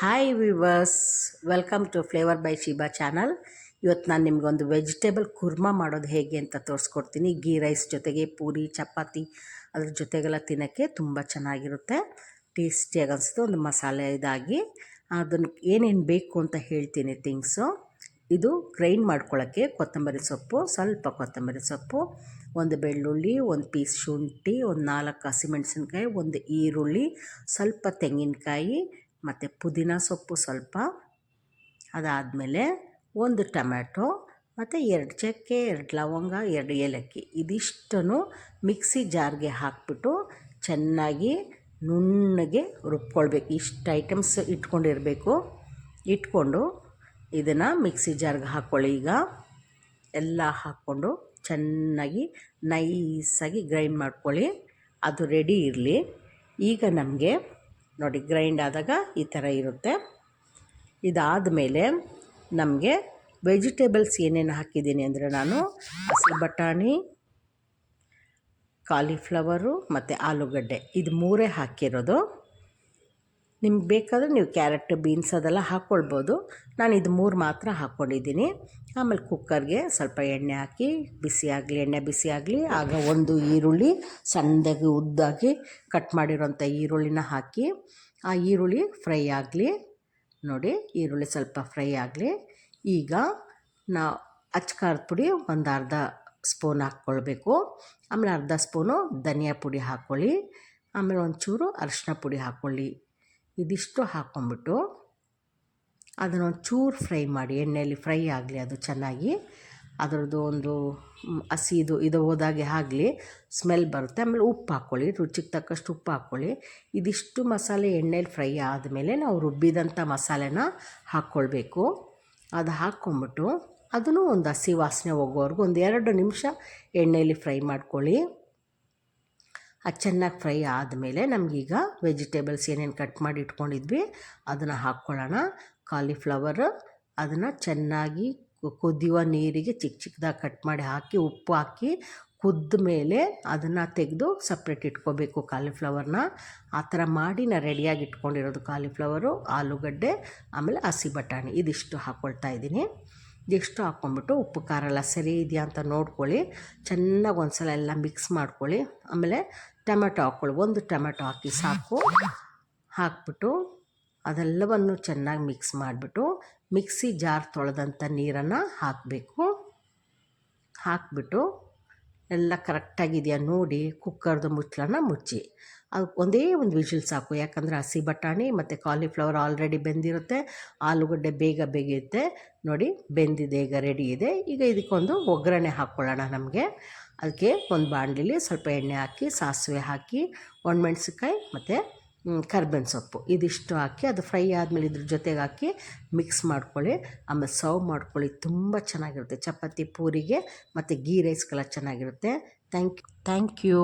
Hi viewers welcome to flavour by Shiba channel ಇವತ್ತು ನಾನು ನಿಮಗೊಂದು ವೆಜಿಟೇಬಲ್ ಕುರ್ಮಾ ಮಾಡೋದು ಹೇಗೆ ಅಂತ ತೋರಿಸ್ಕೊಡ್ತೀನಿ. ಗೀ ರೈಸ್ ಜೊತೆಗೆ ಪೂರಿ, ಚಪಾತಿ ಅದ್ರ ಜೊತೆಗೆಲ್ಲ ತಿನ್ನೋಕ್ಕೆ ತುಂಬ ಚೆನ್ನಾಗಿರುತ್ತೆ. ಟೇಸ್ಟಿಯಾಗಿ ಅನಿಸುತ್ತೆ, ಒಂದು ಮಸಾಲೆ ಇದಾಗಿ. ಅದನ್ನು ಏನೇನು ಬೇಕು ಅಂತ ಹೇಳ್ತೀನಿ ಥಿಂಗ್ಸು ಇದು ಗ್ರೈಂಡ್ ಮಾಡ್ಕೊಳ್ಳೋಕ್ಕೆ ಕೊತ್ತಂಬರಿ ಸೊಪ್ಪು, ಸ್ವಲ್ಪ ಕೊತ್ತಂಬರಿ ಸೊಪ್ಪು, ಒಂದು ಬೆಳ್ಳುಳ್ಳಿ, ಒಂದು ಪೀಸ್ ಶುಂಠಿ, ಒಂದು ನಾಲ್ಕು ಹಸಿಮೆಣಸಿನ್ಕಾಯಿ ಒಂದು ಈರುಳ್ಳಿ, ಸ್ವಲ್ಪ ತೆಂಗಿನಕಾಯಿ ಮತ್ತು ಪುದೀನ ಸೊಪ್ಪು ಸ್ವಲ್ಪ, ಅದಾದಮೇಲೆ ಒಂದು ಟೊಮ್ಯಾಟೊ, ಮತ್ತು ಎರಡು ಚಕ್ಕೆ, ಎರಡು ಲವಂಗ, ಎರಡು ಏಲಕ್ಕಿ, ಇದಿಷ್ಟನ್ನು ಮಿಕ್ಸಿ ಜಾರ್ಗೆ ಹಾಕಿಬಿಟ್ಟು ಚೆನ್ನಾಗಿ ನುಣ್ಣಗೆ ರುಬ್ಕೊಳ್ಬೇಕು. ಇಷ್ಟು ಐಟಮ್ಸ್ ಇಟ್ಕೊಂಡಿರಬೇಕು. ಇಟ್ಕೊಂಡು ಇದನ್ನು ಮಿಕ್ಸಿ ಜಾರ್ಗೆ ಹಾಕ್ಕೊಳ್ಳಿ. ಈಗ ಎಲ್ಲ ಹಾಕ್ಕೊಂಡು ಚೆನ್ನಾಗಿ ನೈಸಾಗಿ ಗ್ರೈಂಡ್ ಮಾಡ್ಕೊಳ್ಳಿ. ಅದು ರೆಡಿ ಇರಲಿ. ಈಗ ನಮಗೆ ನೋಡಿ ಗ್ರೈಂಡ್ ಆದಾಗ ಈ ಥರ ಇರುತ್ತೆ. ಇದಾದ ಮೇಲೆ ನಮಗೆ ವೆಜಿಟೇಬಲ್ಸ್ ಏನೇನು ಹಾಕಿದ್ದೀನಿ ಅಂದರೆ ನಾನು ಹಸಿ ಬಟಾಣಿ ಕಾಲಿಫ್ಲವರು ಮತ್ತು ಆಲೂಗಡ್ಡೆ. ಇದು ಮೂರೇ ಹಾಕಿರೋದು. ನಿಮ್ಗೆ ಬೇಕಾದರೆ ನೀವು ಕ್ಯಾರೆಟ್, ಬೀನ್ಸ್ ಅದೆಲ್ಲ ಹಾಕ್ಕೊಳ್ಬೋದು ನಾನು ಇದು ಮೂರು ಮಾತ್ರ ಹಾಕ್ಕೊಂಡಿದ್ದೀನಿ. ಆಮೇಲೆ ಕುಕ್ಕರ್ಗೆ ಸ್ವಲ್ಪ ಎಣ್ಣೆ ಹಾಕಿ, ಬಿಸಿ ಆಗಲಿ, ಎಣ್ಣೆ ಬಿಸಿ ಆಗಲಿ, ಆಗ ಒಂದು ಈರುಳ್ಳಿ ಸಣ್ಣದಾಗಿ, ಉದ್ದಾಗಿ ಕಟ್ ಮಾಡಿರೋಂಥ ಈರುಳ್ಳಿನ ಹಾಕಿ, ಆ ಈರುಳ್ಳಿ ಫ್ರೈ ಆಗಲಿ. ನೋಡಿ, ಈರುಳ್ಳಿ ಸ್ವಲ್ಪ ಫ್ರೈ ಆಗಲಿ. ಈಗ ನಾವು ಅಚ್ಕಾರದ ಪುಡಿ ಒಂದು ಅರ್ಧ ಸ್ಪೂನ್ ಹಾಕ್ಕೊಳ್ಬೇಕು. ಆಮೇಲೆ ಅರ್ಧ ಸ್ಪೂನು ಧನಿಯಾ ಪುಡಿ ಹಾಕ್ಕೊಳ್ಳಿ. ಆಮೇಲೆ ಒಂಚೂರು ಅರಿಶಿನ ಪುಡಿ ಹಾಕ್ಕೊಳ್ಳಿ. ಇದಿಷ್ಟು ಹಾಕ್ಕೊಂಬಿಟ್ಟು ಅದನ್ನು ಚೂರು ಫ್ರೈ ಮಾಡಿ, ಎಣ್ಣೆಯಲ್ಲಿ ಫ್ರೈ ಆಗಲಿ ಅದು ಚೆನ್ನಾಗಿ. ಅದರದ್ದು ಒಂದು ಹಸಿದು ಇದು ಹೋದಾಗೆ ಆಗಲಿ ಸ್ಮೆಲ್ ಬರುತ್ತೆ. ಆಮೇಲೆ ಉಪ್ಪು ಹಾಕ್ಕೊಳ್ಳಿ, ರುಚಿಗೆ ತಕ್ಕಷ್ಟು ಉಪ್ಪು ಹಾಕ್ಕೊಳ್ಳಿ. ಇದಿಷ್ಟು ಮಸಾಲೆ ಎಣ್ಣೆಯಲ್ಲಿ ಫ್ರೈ ಆದಮೇಲೆ ನಾವು ರುಬ್ಬಿದಂಥ ಮಸಾಲೆನ ಹಾಕ್ಕೊಳ್ಬೇಕು. ಅದು ಹಾಕ್ಕೊಂಬಿಟ್ಟು ಅದನ್ನು ಒಂದು ಹಸಿ ವಾಸನೆ ಹೋಗೋವರೆಗೂ ಒಂದು ಎರಡು ನಿಮಿಷ ಎಣ್ಣೆಯಲ್ಲಿ ಫ್ರೈ ಮಾಡ್ಕೊಳ್ಳಿ. ಅದು ಚೆನ್ನಾಗಿ ಫ್ರೈ ಆದಮೇಲೆ ನಮಗೀಗ ವೆಜಿಟೇಬಲ್ಸ್ ಏನೇನು ಕಟ್ ಮಾಡಿ ಇಟ್ಕೊಂಡಿದ್ವಿ, ಅದನ್ನು ಹಾಕ್ಕೊಳ್ಳೋಣ. ಕಾಲಿಫ್ಲವರ್, ಅದನ್ನು ಚೆನ್ನಾಗಿ ಕುದಿಯುವ ನೀರಿಗೆ ಚಿಕ್ಕ ಚಿಕ್ಕದಾಗಿ ಕಟ್ ಮಾಡಿ ಹಾಕಿ, ಉಪ್ಪು ಹಾಕಿ ಕುದ್ದ ಮೇಲೆ ಅದನ್ನು ತೆಗೆದು ಸಪ್ರೇಟ್ ಇಟ್ಕೋಬೇಕು ಕಾಲಿಫ್ಲವರ್ನ. ಆ ಥರ ಮಾಡಿ ನಾನು ರೆಡಿಯಾಗಿ ಇಟ್ಕೊಂಡಿರೋದು ಕಾಲಿಫ್ಲವರು, ಆಲೂಗಡ್ಡೆ, ಆಮೇಲೆ ಹಸಿ ಬಟಾಣಿ. ಇದಿಷ್ಟು ಹಾಕ್ಕೊಳ್ತಾ ಇದ್ದೀನಿ. ಇದಿಷ್ಟು ಹಾಕ್ಕೊಂಬಿಟ್ಟು ಉಪ್ಪು, ಖಾರ ಎಲ್ಲ ಸರಿ ಇದೆಯಾ ಅಂತ ನೋಡ್ಕೊಳ್ಳಿ. ಚೆನ್ನಾಗಿ ಒಂದು ಸಲ ಎಲ್ಲ ಮಿಕ್ಸ್ ಮಾಡ್ಕೊಳ್ಳಿ. ಆಮೇಲೆ ಟೊಮೆಟೊ ಹಾಕ್ಕೊಳ್ಳಿ. ಒಂದು ಟೊಮೆಟೊ ಹಾಕಿ ಸಾಕು. ಹಾಕ್ಬಿಟ್ಟು ಅದೆಲ್ಲವನ್ನು ಚೆನ್ನಾಗಿ ಮಿಕ್ಸ್ ಮಾಡಿಬಿಟ್ಟು ಮಿಕ್ಸಿ ಜಾರ್ ತೊಳೆದಂಥ ನೀರನ್ನು ಹಾಕಬೇಕು. ಹಾಕಿಬಿಟ್ಟು ಎಲ್ಲ ಕರೆಕ್ಟಾಗಿದೆಯಾ ನೋಡಿ ಕುಕ್ಕರ್ದು ಮುಚ್ಚಳನ ಮುಚ್ಚಿ. ಅದು ಒಂದೇ ಒಂದು ವಿಷಲ್ ಸಾಕು. ಯಾಕಂದರೆ ಹಸಿ ಬಟಾಣಿ ಮತ್ತು ಕಾಲಿಫ್ಲವರ್ ಆಲ್ರೆಡಿ ಬೆಂದಿರುತ್ತೆ. ಆಲೂಗಡ್ಡೆ ಬೇಗ ಬೇಗಿರುತ್ತೆ ನೋಡಿ ಬೆಂದಿದೆ, ಈಗ ರೆಡಿ ಇದೆ. ಈಗ ಇದಕ್ಕೊಂದು ಒಗ್ಗರಣೆ ಹಾಕ್ಕೊಳ್ಳೋಣ ನಮಗೆ. ಅದಕ್ಕೆ ಒಂದು ಬಾಣಲಿಲಿ ಸ್ವಲ್ಪ ಎಣ್ಣೆ ಹಾಕಿ, ಸಾಸಿವೆ ಹಾಕಿ ಒಣಮೆಣ್ಸಿಕಾಯಿ ಮತ್ತು ಕರ್ಬೇವಿನ ಸೊಪ್ಪು. ಇದಿಷ್ಟು ಹಾಕಿ ಅದು ಫ್ರೈ ಆದಮೇಲೆ ಇದ್ರ ಜೊತೆಗೆ ಹಾಕಿ ಮಿಕ್ಸ್ ಮಾಡ್ಕೊಳ್ಳಿ. ಆಮೇಲೆ ಸರ್ವ್ ಮಾಡ್ಕೊಳ್ಳಿ. ತುಂಬ ಚೆನ್ನಾಗಿರುತ್ತೆ. ಚಪಾತಿ, ಪೂರಿಗೆ ಮತ್ತು ಗೀ ರೈಸ್ಗೆಲ್ಲ ಚೆನ್ನಾಗಿರುತ್ತೆ. Thank thank you.